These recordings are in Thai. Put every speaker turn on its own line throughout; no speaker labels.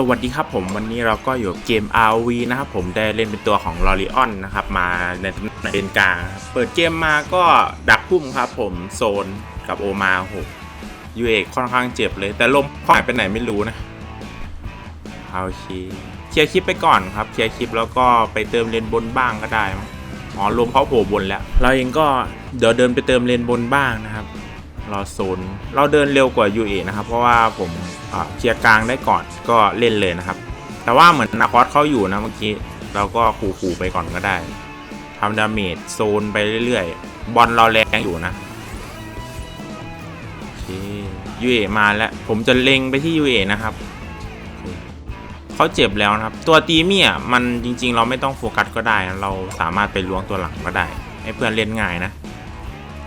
สวัสดีครับผมวันนี้เราก็อยู่กับเกม RV นะครับผมได้เล่นเป็นตัวของลอริออนนะครับมาในตำแหน่งเลนกลางครับเปิดเกมมาก็ดักพุ่มครับผมโซนกับโอมาโหยูเอกค่อนข้างเจ็บเลย แต่ลมหายไปไหนไม่รู้นะเอาโอเคลียร์คลิปไปก่อนครับเคลียร์คลิปแล้วก็ไปเติมเลนบนบ้างก็ได้อ๋อลมเขาโผล่บนแล้ว เราเองก็เดี๋ยวเดินไปเติมเลนบนบ้างนะครับรอโซนเราเดินเร็วกว่า UA นะครับเพราะว่าผม เคลียร์กลางได้ก่อนก็เล่นเลยนะครับ แต่ว่าเหมือนนาคอสเขาอยู่นะเมื่อกี้เราก็ขู่ๆไปก่อนก็ได้ทำดาเมจโซนไปเรื่อยๆ บอลเราแรงอยู่นะโอเค UA มาแล้ว ผมจะเล็งไปที่ UA นะครับเขาเจ็บแล้วนะครับ ตัวตีเมียมันจริง ๆ เราไม่ต้องโฟกัสก็ได้เราสามารถไปล้วงตัวหลังก็ได้ ให้เพื่อนเล่นง่ายนะ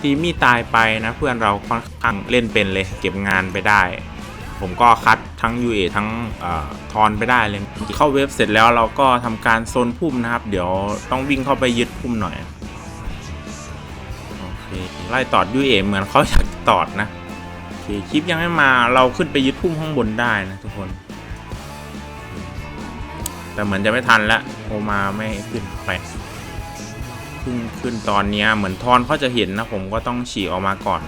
ทีมี่ตายไปนะ เพื่อนเราค่อนข้างเล่นเป็นเลย เก็บงานไปได้ ผมก็คัดทั้ง UA ทั้งอทอนไปได้เลย เข้าเว็บเสร็จแล้วเราก็ทำการโซนพุ่มนะครับ เดี๋ยวต้องวิ่งเข้าไปยึดพุ่มหน่อยโอเคไล่ตอด UA เหมือนเขาอยากตอดนะโอเคคลิปยังไม่มาเราขึ้นไปยึดพุ่มข้างบนได้นะทุกคน แต่เหมือนจะไม่ทันแล้วโอมาไม่ขึ้นไปเพิ่งขึ้นตอนนี้เหมือนทอนเขาจะเห็นนะผมก็ต้องฉีกออกมาก่อน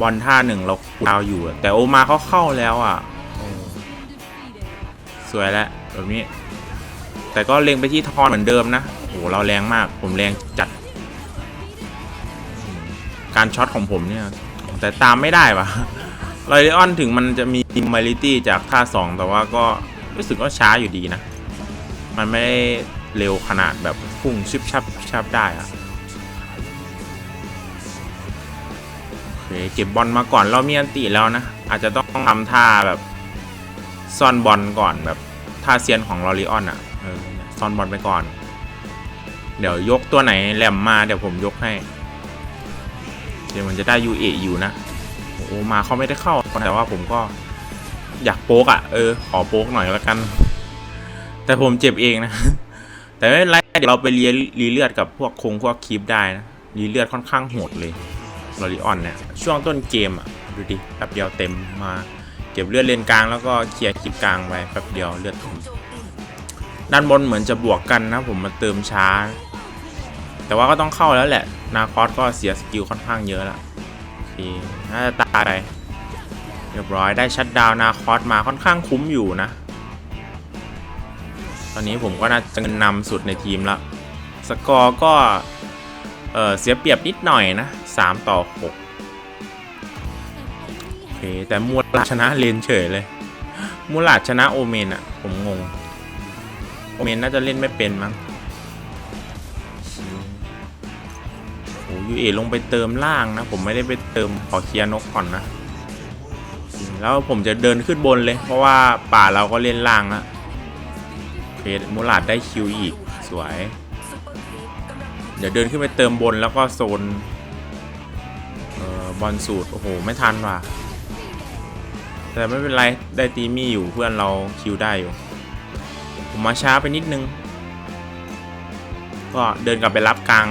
บอลท่าหนึ่งเราดาวอยู่อะแต่โอมาเขาเข้าแล้วอะ สวยแล้วแบบนี้ แต่ก็เล็งไปที่ทอนเหมือนเดิมนะโอ้เราแรงมาก ผมแรงจัด การช็อตของผมเนี่ย แต่ตามไม่ได้ปะลอยออนถึงมันจะมีมิลิตี้จากท่าสองแต่ว่าก็รู้สึกว่าช้าอยู่ดีนะ มันไม่ได้เร็วขนาดแบบพุ่งชิบชับชับได้อะ เก็บบอลมาก่อนเรามีอันติแล้วนะ อาจจะต้องทำท่าแบบซ่อนบอลก่อนแบบท่าเซียนของลอริออนอะออซ่อนบอลไปก่อน เดี๋ยวยกตัวไหนแหลมมาเดี๋ยวผมยกให้ เดี๋ยวมันจะได้ยูเออยู่นะโอ้มาเขาไม่ได้เข้า แต่ว่าผมก็อยากโป๊กอะเออขอโป๊กหน่อยแล้วกัน แต่ผมเจ็บเองนะ แต่ไม่เป็นไรเดี๋ยวเราไปเรียรีเลือดกับพวกคงพวกคีปได้นะรีเลือดค่อนข้างโหดเลย ลอริออนเนี่ยช่วงต้นเกมอะดูดิแป๊บเดียวเต็มมาเก็บเลือดเลนกลางแล้วก็เคลียร์คลิปกลางไปแป๊บเดียวเลือดเต็มด้านบนเหมือนจะบวกกันนะผมมาเติมช้า แต่ว่าก็ต้องเข้าแล้วแหละ นาคอสก็เสียสกิลค่อนข้างเยอะล้วโอน่าจะตายไปเรียบร้อยได้ชัดดาวนาคอสมาค่อนข้างคุ้มอยู่นะ ตอนนี้ผมก็น่าจะเงินนำสุดในทีมล้วสกอร์ก็เออเสียเปรียบนิดหน่อยนะ 3 ต่อ 6 โอเค แต่มูลาชนะเลนเฉยเลย มูลาชนะโอเมนอะผมงง โอเมนน่าจะเล่นไม่เป็นมั้งโอ้ยูเอลงไปเติมล่างนะ ผมไม่ได้ไปเติมขอเคลียร์นกก่อนนะแล้วผมจะเดินขึ้นบนเลย เพราะว่าป่าเราก็เล่นล่างแล้วเพจมูลาดได้คิวอีก สวย เดี๋ยวเดินขึ้นไปเติมบนแล้วก็โซน บอลสูตร โอ้โห ไม่ทันว่ะ แต่ไม่เป็นไร ได้ตีมี่อยู่เพื่อนเราคิวได้อยู่ ผมมาช้าไปนิดนึง ก็เดินกลับไปรับกลาง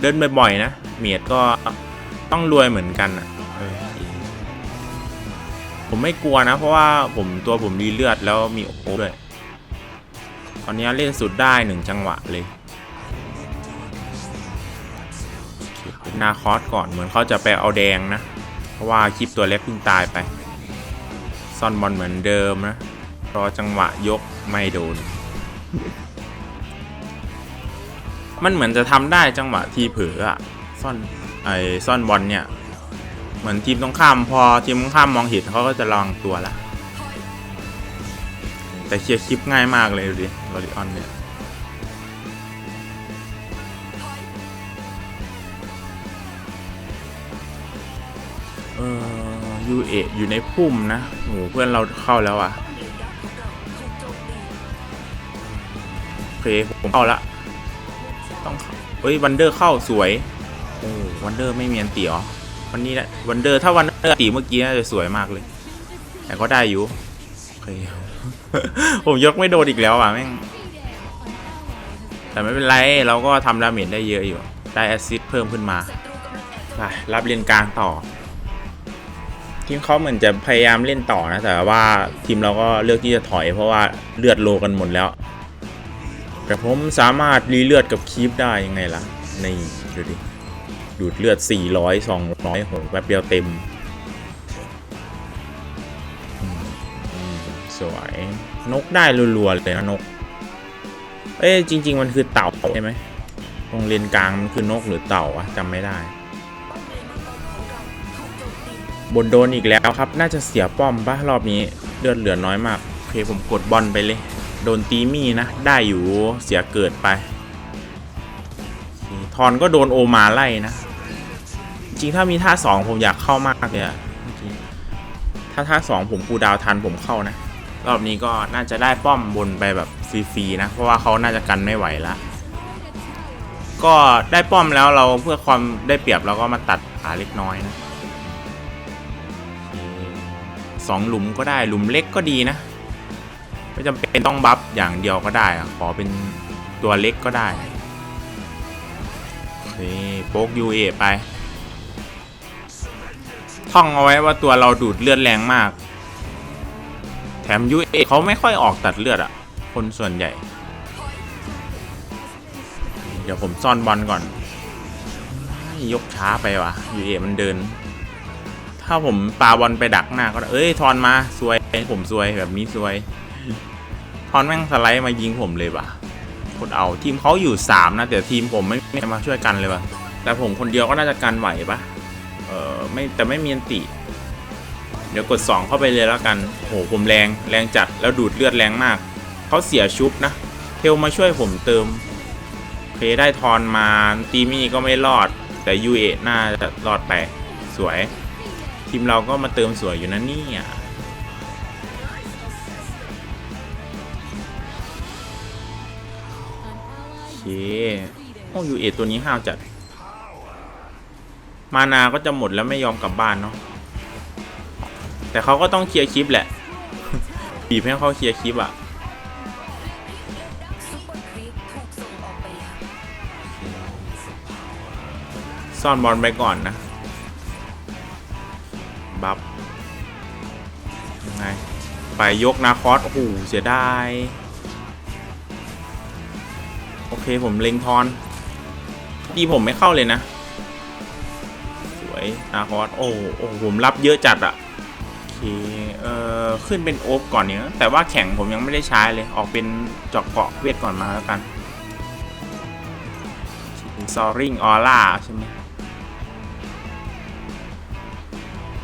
เดินบ่อยๆนะ เมียดก็ต้องรวยเหมือนกันอะผมไม่กลัวนะ เพราะว่าผมตัวผมรีเลือดแล้วมีโอ้ด้วย ตอนนี้เล่นสุดได้หนึ่งจังหวะเลย นาคอสก่อนเหมือนเขาจะไปเอาแดงนะ เพราะว่าคลิปตัวเล็กเพิ่งตายไป ซ่อนบอลเหมือนเดิมนะ รอจังหวะยกไม่โดน มันเหมือนจะทำได้จังหวะทีเผลออะซ่อนไอซ่อนบอลเนี่ย เหมือนทีมตรงข้ามพอทีมตรงข้ามมองเห็นเขาก็จะระวังตัวละแต่เคลียร์คลิปง่ายมากเลยดูดิลอริออนเนี่ย เออยูเออยู่ในพุ่มนะโหเพื่อนเราเข้าแล้วอะโอเคผมเข้าละต้องเข้าเฮ้ยวันเดอร์เข้าสวยโอ้วันเดอร์ไม่มีอันตีเหรอวันนี้แหละวันเดอร์ถ้าวันเดอร์ตีเมื่อกี้น่าจะสวยมากเลย แต่ก็ได้อยู่โอเคผมยกไม่โดนอีกแล้วอะแม่งแต่ไม่เป็นไร เราก็ทำดาเมจได้เยอะอยู่ ได้แอสซิสเพิ่มขึ้นมาไปรับเลนกลางต่อ ทีมเขาเหมือนจะพยายามเล่นต่อนะแต่ว่าทีมเราก็เลือกที่จะถอย เพราะว่าเลือดโลกันหมดแล้ว แต่ผมสามารถรีเลือดกับคีปได้ยังไงล่ะนี่ดูดิดูดเลือด 400 200โหแป๊บเดียวเต็มสวยนกได้รัวๆเลยนะนก เอ้ยจริง ๆ มันคือเต่าใช่ไหมตรงเลนกลางมันคือนกหรือเต่าอะจำไม่ได้ บนโดนอีกแล้วครับ น่าจะเสียป้อมปะรอบนี้เลือดเหลือน้อยมากโอเคผมกดบอลไปเลย โดนตีมี่นะ ได้อยู่เสียเกิดไปทอนก็โดนโอมาไล่นะ จริงถ้ามีท่าสองผมอยากเข้ามากเลยอะถ้าท่าสองผมกูดาวทันผมเข้านะ รอบนี้ก็น่าจะได้ป้อมบนไปแบบฟรีๆนะ เพราะว่าเขาน่าจะกันไม่ไหวละก็ได้ป้อมแล้วเราเพื่อความได้เปรียบเราก็มาตัดขาเล็กน้อยนะ สองหลุมก็ได้หลุมเล็กก็ดีนะ ไม่จำเป็นต้องบัฟอย่างเดียวก็ได้ขอเป็นตัวเล็กก็ได้โอเคโป๊กยูเอไป ท่องเอาไว้ว่าตัวเราดูดเลือดแรงมาก แถมยูเอเขาไม่ค่อยออกตัดเลือดอะคนส่วนใหญ่ เดี๋ยวผมซ่อนบอลก่อนยกช้าไปวะยูเอมันเดิน ถ้าผมปาบอลไปดักหน้าก็เอ้ยทอนมาซวยผมซวยแบบนี้ซวย ทอนแม่งสไลด์มายิงผมเลยว่ะโคตรเอาทีมเขาอยู่สามนะ แต่ทีมผมไม่ไม่มาช่วยกันเลยว่ะ แต่ผมคนเดียวก็น่าจะกันไหวปะเออไม่แต่ไม่มีอันติ เดี๋ยวกด 2 เข้าไปเลยแล้วกันโหผมแรงแรงจัดแล้วดูดเลือดแรงมาก เขาเสียชุบนะ เทลมาช่วยผมเติมเพได้ทอนมาตีมี่ก็ไม่รอด แต่ยูเอน่าจะรอดไปสวย ทีมเราก็มาเติมสวยอยู่นะเนี่ยโอเคโอ้ยูเอตัวนี้ห้าวจัด มานาก็จะหมดแล้วไม่ยอมกลับบ้านเนาะแต่เขาก็ต้องเคลียร์คลิปแหละบีบให้เขาเคลียร์คลิปอะซ่อนบอลไปก่อนนะ บัฟยังไง ไปยกนาคอสโอ้โหเสียดาย โอเคผมเล็งทอน ดีผมไม่เข้าเลยนะ สวยนาคอสโอ้โหโอ้ผมรับเยอะจัดอะโอเค เอ่อ ขึ้นเป็นโอ๊กก่อนเนี่ยแต่ว่าแข่งผมยังไม่ได้ใช้เลย ออกเป็นจอกเกาะเวทก่อนมาแล้วกันซอริงออร่าใช่ไหม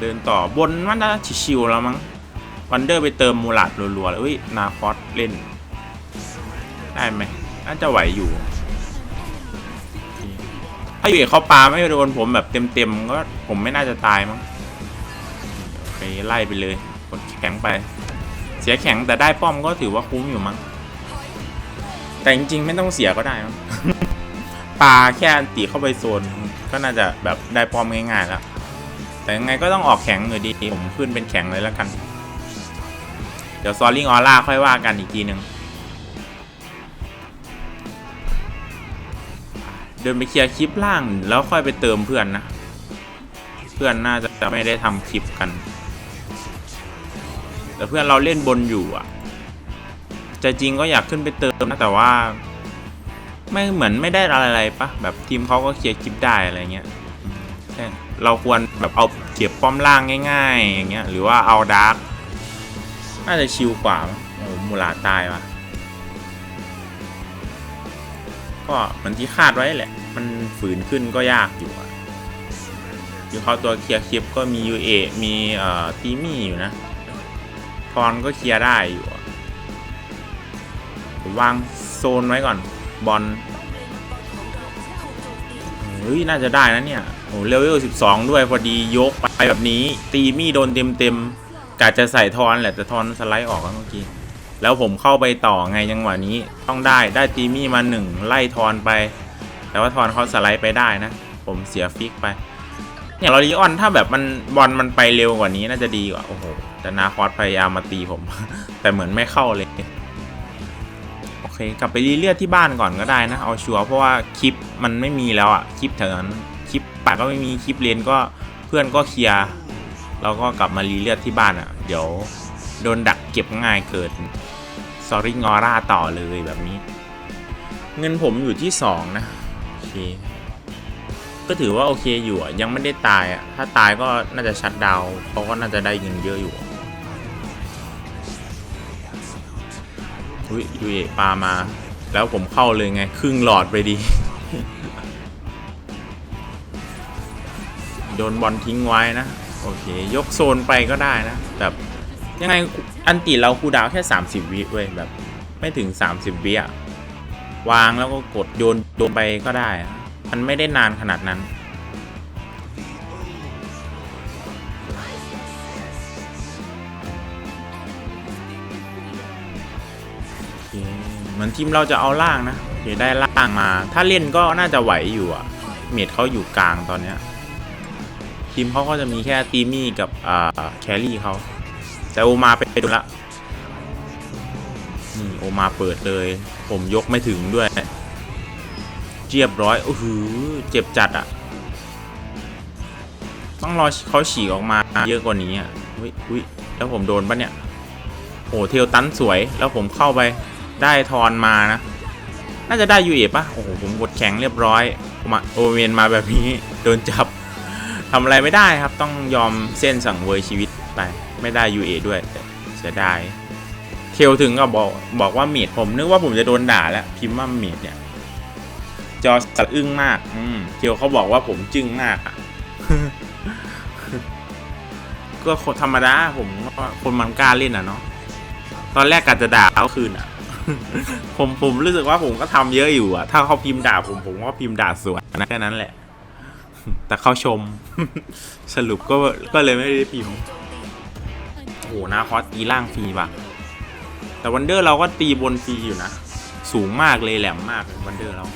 เดินต่อบนมันน่าจะชิวๆแล้วมั้งวันเดอร์ไปเติมมูลัดรัวๆเลยเอ้ยนาคอสเล่น ได้ไหมน่าจะไหวอยู่ ถ้าอยู่เขาปาไม่โดนผมแบบเต็มๆก็ผมไม่น่าจะตายมั้งโอเคไล่ไปเลยกดแข็งไป เสียแข็งแต่ได้ป้อมก็ถือว่าคุ้มอยู่มั้งแต่จริงๆไม่ต้องเสียก็ได้มั้งปาแค่อันตีเข้าไปโซนก็น่าจะแบบได้ป้อมง่ายๆแล้ว แต่ยังไงก็ต้องออกแข็งอยู่ดี ผมขึ้นเป็นแข็งเลยแล้วกัน เดี๋ยวซอลลิงออร่าค่อยว่ากันอีกทีหนึ่งเดินไปเคลียร์คลิปล่างแล้วค่อยไปเติมเพื่อนนะ เพื่อนน่าจะไม่ได้ทำคลิปกัน แต่เพื่อนเราเล่นบนอยู่อะใจจริงก็อยากขึ้นไปเติมนะแต่ว่า ไม่เหมือนไม่ได้อะไรปะแบบทีมเขาก็เคลียร์คลิปได้อะไรเงี้ยแค่ เราควรแบบเอาเก็บป้อมล่างง่าย ๆ อย่างเงี้ยหรือว่าเอาดาร์กน่าจะชิลกว่าโอ้มูลาตายวะก็เหมือนที่คาดไว้แหละ มันฝืนขึ้นก็ยากอยู่อะอยู่เขาตัวเคลียร์คลิปก็มี UA มีเอ่อตีมี่อยู่นะทอนก็เคลียร์ได้อยู่ผมวางโซนไว้ก่อนบอลเฮ้ยน่าจะได้นะเนี่ย อ้เลเวล12 ด้วยพอดียกไปแบบนี้ ตีมี่โดนเต็มเต็มกะจะใส่ทอนแหละแต่ทอนสไลด์ออกเมื่อกี้แล้วผมเข้าไปต่อไงจังหวะนี้ต้องได้ได้ตีมี่มาหนึ่งไล่ทอนไป แต่ว่าทอนเขาสไลด์ไปได้นะ ผมเสียฟิกไปเนี่ยลอริออนถ้าแบบมันบอลมันไปเร็วกว่านี้น่าจะดีกว่า โอ้โห แต่นาคอสพยายามมาตีผม แต่เหมือนไม่เข้าเลย โอเค กลับไปรีเลือดที่บ้านก่อนก็ได้นะ เอาชัวร์เพราะว่าคลิปมันไม่มีแล้วอะคลิปแถวนั้น ปปากก็ไม่มีคลิปเรียนก็เพื่อนก็เคลียร์เราก็กลับมารีเลือดที่บ้านอะ่ะ เดี๋ยวโดนดักเก็บง่ายเกิดซอรี่งอร่าต่อเลยแบบนี้ เงินผมอยู่ที่สองนะโอเคก็ถือว่าโอเคอยู่อะยังไม่ได้ตายอะถ้าตายก็น่าจะชัดดาวเขาก็น่าจะได้เงินเยอะอยู่อุ้ยยูเอปามา แล้วผมเข้าเลยไง ครึ่งหลอดไปดี โดนบอลทิ้งไว้นะ โอเค ยกโซนไปก็ได้นะ แบบยังไงอันติเราคูดาวแค่ 30 วิเว้ยแบบไม่ถึง 30 วิอะวางแล้วก็กดโยนโยนไปก็ได้ มันไม่ได้นานขนาดนั้น เหมือนทีมเราจะเอาล่างนะโอเคได้ล่างมา ถ้าเล่นก็น่าจะไหวอยู่อะเมดเขาอยู่กลางตอนเนี้ย ทีมเขาก็จะมีแค่ตีมี่กับอ่าแครี่เขาแต่โอมาไปดูละนี่โอมาเปิดเลย ผมยกไม่ถึงด้วยเรียบร้อยโอ้โหเจ็บจัดอะ่ะ ต้องรอเขาฉีกออกมาเยอะกว่านี้อะอุ้ยอุ้ยแล้วผมโดนปะเนี่ยโอ้เทลตันสวยแล้วผมเข้าไปได้ทอนมานะ น่าจะได้ยูเอปะโอ้โหผมกดแข็งเรียบร้อยมมาโอเวนมาแบบนี้ โดนจับ ทำอะไรไม่ได้ครับต้องยอมเส้นสั่งเวยชีวิตไปไม่ได้ UA ด้วยเสียดายเทลถึงก็บอกบอกว่าเมดผมนึกว่าผมจะโดนด่าแล้วพิมพ์ว่าเมดเนี่ยจอสะอึ้งมากอืมเทลเขาบอกว่าผมจึ้งมากอะก็ธรรมดาผมก็คนมันกล้าเล่นอะเนาะตอนแรกกะจะด่าเขาคืนอะผมผมรู้สึกว่าผมก็ทำเยอะอยู่อะ ถ้าเขาพิมพ์ด่าผมผมก็พิมพ์ด่าสวนนะแค่นั้นแหละ แต่เข้าชม สรุปก็ก็เลยไม่ได้พิมพ์โอ้โหนาคอสตีล่างฟรีป่ะ แต่วันเดอร์เราก็ตีบนฟรีอยู่นะ สูงมากเลยแหลมมากวันเดอร์เรา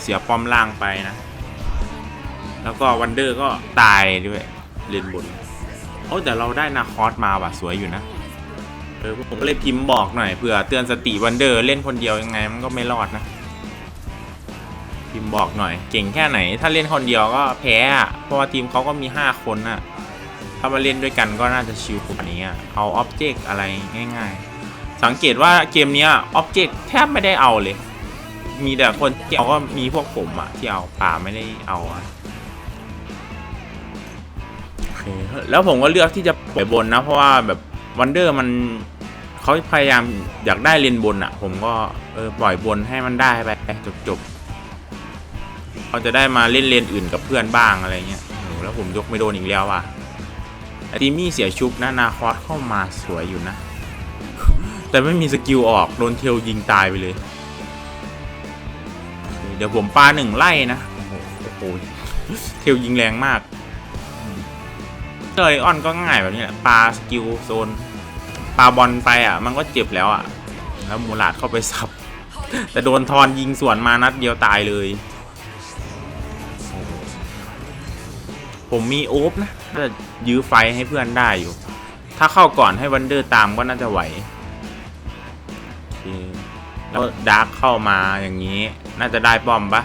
เสียป้อมล่างไปนะ แล้วก็วันเดอร์ก็ตายด้วยเลนบนโอ้แต่เราได้นาคอสมาว่ะสวยอยู่นะเออผมก็เลยพิมพ์บอกหน่อยเผื่อเตือนสติวันเดอร์เล่นคนเดียวยังไงมันก็ไม่รอดนะ พิมพ์บอกหน่อย เก่งแค่ไหน ถ้าเล่นคนเดียวก็แพ้อะเพราะว่าทีมเขาก็มี 5 คนน่ะ ถ้ามาเล่นด้วยกันก็น่าจะชิลกว่านี้อเอาอ็อบเจกต์อะไรง่าย ๆ สังเกตว่าเกมนี้อ็อบเจกต์แทบไม่ได้เอาเลย มีแต่คนที่เอาก็มีพวกผมอะที่เอาป่าไม่ได้เอาอะแล้วผมก็เลือกที่จะปล่อยบนนะ เพราะว่าแบบวันเดอร์มันเขาพยายามอยากได้เลนบนอะผมก็เออปล่อยบนให้มันได้ไปจบๆ เขาจะได้มาเล่นเลนอื่นกับเพื่อนบ้างอะไรเงี้ยโหแล้วผมยกไม่โดนอีกแล้วว่ะไอทีมี่เสียชุบนะนาคอสเข้ามาสวยอยู่นะ แต่ไม่มีสกิลออกโดนเทลยิงตายไปเลย เดี๋ยวผมปาหนึ่งไล่นะโอ้โหเทลยิงแรงมากเจอไอออนก็ง่ายแบบนี้แหละปาสกิลโซนปาบอลไปอะ มันก็เจ็บแล้วอะ แล้วมูลาดเข้าไปซับ แต่โดนทอนยิงสวนมานัดเดียวตายเลย ผมมีโอ๊บนะน่าจะยื้อไฟให้เพื่อนได้อยู่ ถ้าเข้าก่อนให้วันเดอร์ตามก็น่าจะไหวโอเคแล้วดาร์กเข้ามาอย่างนี้ น่าจะได้ป้อมปะ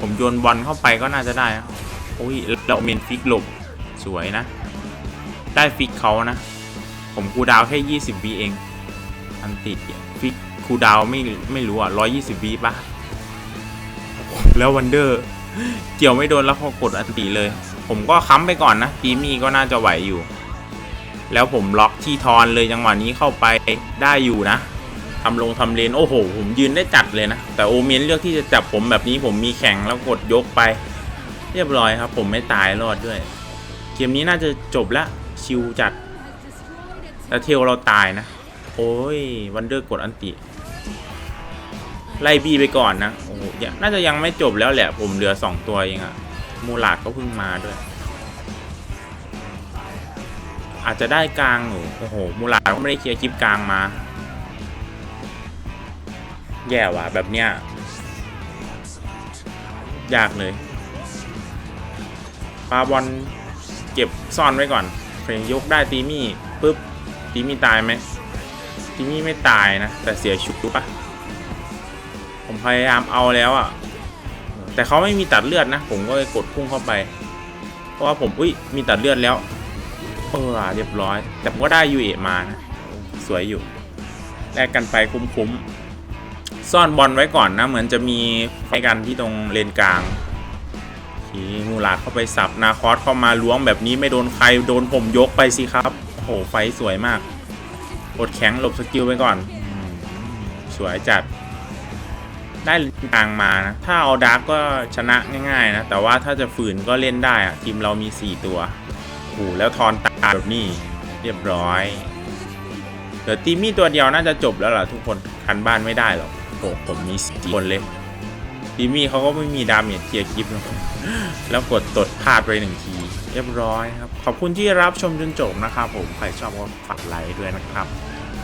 ผมโยนบอลเข้าไปก็น่าจะได้นะโอ้ยแล้วเมนฟิกหลบสวยนะ ได้ฟิกเขานะ ผมคูลดาวน์แค่ 20วิเอง อันติดฟิกคูลดาวน์ไม่ไม่รู้อะ120วิปะแล้ววันเดอร์ เกี่ยวไม่โดนแล้วเขากดอันติเลย ผมก็ค้ำไปก่อนนะทีมี่ก็น่าจะไหวอยู่ แล้วผมล็อกที่ทอนเลยจังหวะนี้เข้าไปได้อยู่นะทำลงทำเลนโอ้โห ผมยืนได้จัดเลยนะ แต่โอเมนเลือกที่จะจับผมแบบนี้ผมมีแข่งแล้วกดยกไป เรียบร้อยครับ ผมไม่ตายรอดด้วย เกมนี้น่าจะจบล้วชิวจัดแต่เทลเราตายนะ โอ้ยวันเดอร์กดอันติ ไล่บีไปก่อนนะ โอ้โหยังน่าจะยังไม่จบแล้วแหละ ผมเหลือสองตัวเองอะมูลาดก็เพิ่งมาด้วย อาจจะได้กลางโอ้โห มูลาดก็ไม่ได้เคลียร์คลิปกลางมา แย่ว่ะแบบเนี้ย ยากเลยปาบอลเก็บซ่อนไว้ก่อนเพลงยกได้ตีมี่ปุ๊บตีมี่ตายไหมตีมี่ไม่ตายนะ แต่เสียชุบปะ พยายามเอาแล้วอะ แต่เขาไม่มีตัดเลือดนะ ผมก็เลยกดพุ่งเข้าไป เพราะว่าผมอุ้ยมีตัดเลือดแล้ว เออเรียบร้อย แต่ผมก็ได้ยูเอมานะ สวยอยู่แลกกันไปคุ้มๆ ซ่อนบอลไว้ก่อนนะ เหมือนจะมีไฟกันที่ตรงเลนกลางโอเคมูลาดเข้าไปสับนาคอสเข้ามาล้วงแบบนี้ไม่โดนใครโดนผมยกไปสิครับ โอ้โหไฟสวยมากกดแข็งหลบสกิลไปก่อน สวยจัด ได้เลนกลางมานะ ถ้าเอาดาร์กก็ชนะง่ายๆนะ แต่ว่าถ้าจะฝืนก็เล่นได้อะทีมเรามี 4 ตัวโอ้โหแล้วทอนตาแบบนี้เรียบร้อยเดี๋ยวทีมมี่ตัวเดียวน่าจะจบแล้วล่ะทุกคนคันบ้านไม่ได้หรอกโอ้ผมมีสี่คนเลยทีมมี่เขาก็ไม่มีดาเมจเคลียร์คลิปนะแล้วกดตดพลาดไปหนึ่งที เรียบร้อยครับ ขอบคุณที่รับชมจนจบนะครับผม ใครชอบก็ฝากไลค์ด้วยนะครับ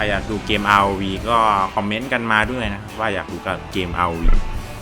ครอยากดูเกม ROV ก็คอมเมนต์กันมาด้วยนะว่าอยากดูกับเกม ROV